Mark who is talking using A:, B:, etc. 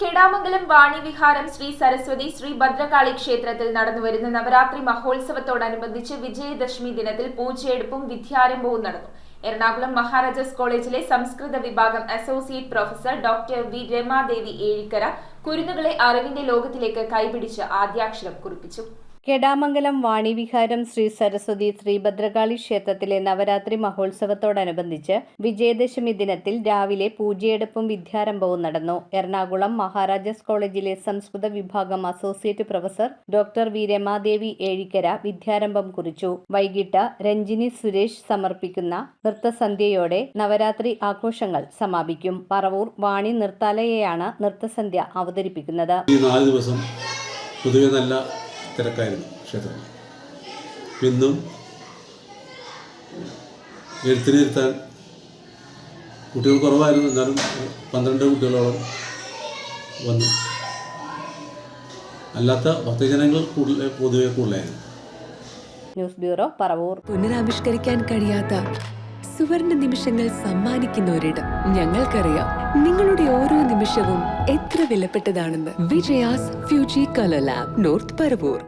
A: കെടാമംഗലം വാണിവിഹാരം ശ്രീ സരസ്വതി ശ്രീ ഭദ്രകാളി ക്ഷേത്രത്തിൽ നടന്നുവരുന്ന നവരാത്രി മഹോത്സവത്തോടനുബന്ധിച്ച് വിജയദശമി ദിനത്തിൽ പൂജയെടുപ്പും വിദ്യാരംഭവും നടന്നു. എറണാകുളം മഹാരാജാസ് കോളേജിലെ സംസ്കൃത വിഭാഗം associate professor doctor V Ramadevi Ezhikkara കുരുന്നുകളെ അറിവിന്റെ ലോകത്തിലേക്ക് കൈപിടിച്ച് ആദ്യാക്ഷരം കുറിപ്പിച്ചു.
B: കെടാമംഗലം വാണിവിഹാരം ശ്രീ സരസ്വതി ശ്രീഭദ്രകാളി ക്ഷേത്രത്തിലെ നവരാത്രി മഹോത്സവത്തോടനുബന്ധിച്ച് വിജയദശമി ദിനത്തിൽ രാവിലെ പൂജയെടുപ്പും വിദ്യാരംഭവും നടന്നു. എറണാകുളം മഹാരാജാസ് കോളേജിലെ സംസ്കൃത വിഭാഗം associate professor doctor V. Ramadevi Ezhikkara വിദ്യാരംഭം കുറിച്ചു. വൈകിട്ട് രഞ്ജിനി സുരേഷ് സമർപ്പിക്കുന്ന നൃത്തസന്ധ്യയോടെ നവരാത്രി ആഘോഷങ്ങൾ സമാപിക്കും. പറവൂർ വാണി നൃത്താലയെയാണ് നൃത്തസന്ധ്യ അവതരിപ്പിക്കുന്നത്.
C: പൊതുവെ നല്ല തിരക്കായിരുന്നു ക്ഷേത്രത്തിൽ ഇന്നും എഴുത്തിനിരുത്താൻ കുട്ടികൾ കുറവായിരുന്നു. എന്നാലും പന്ത്രണ്ട് കുട്ടികളോളം വന്നു. അല്ലാത്ത ഭക്തജനങ്ങൾ കൂടുതൽ പൊതുവെ കൂടുതലായിരുന്നു.
B: News bureau Paravur.
D: പുനരാവിഷ്കരിക്കാൻ കഴിയാത്ത സുവർണ നിമിഷങ്ങൾ സമ്മാനിക്കുന്ന ഒരിടം ഞങ്ങൾക്കറിയാം. നിങ്ങളുടെ ഓരോ നിമിഷവും എത്ര വിലപ്പെട്ടതാണെന്ന്. Vijaya's Fuji colour lab north Paravur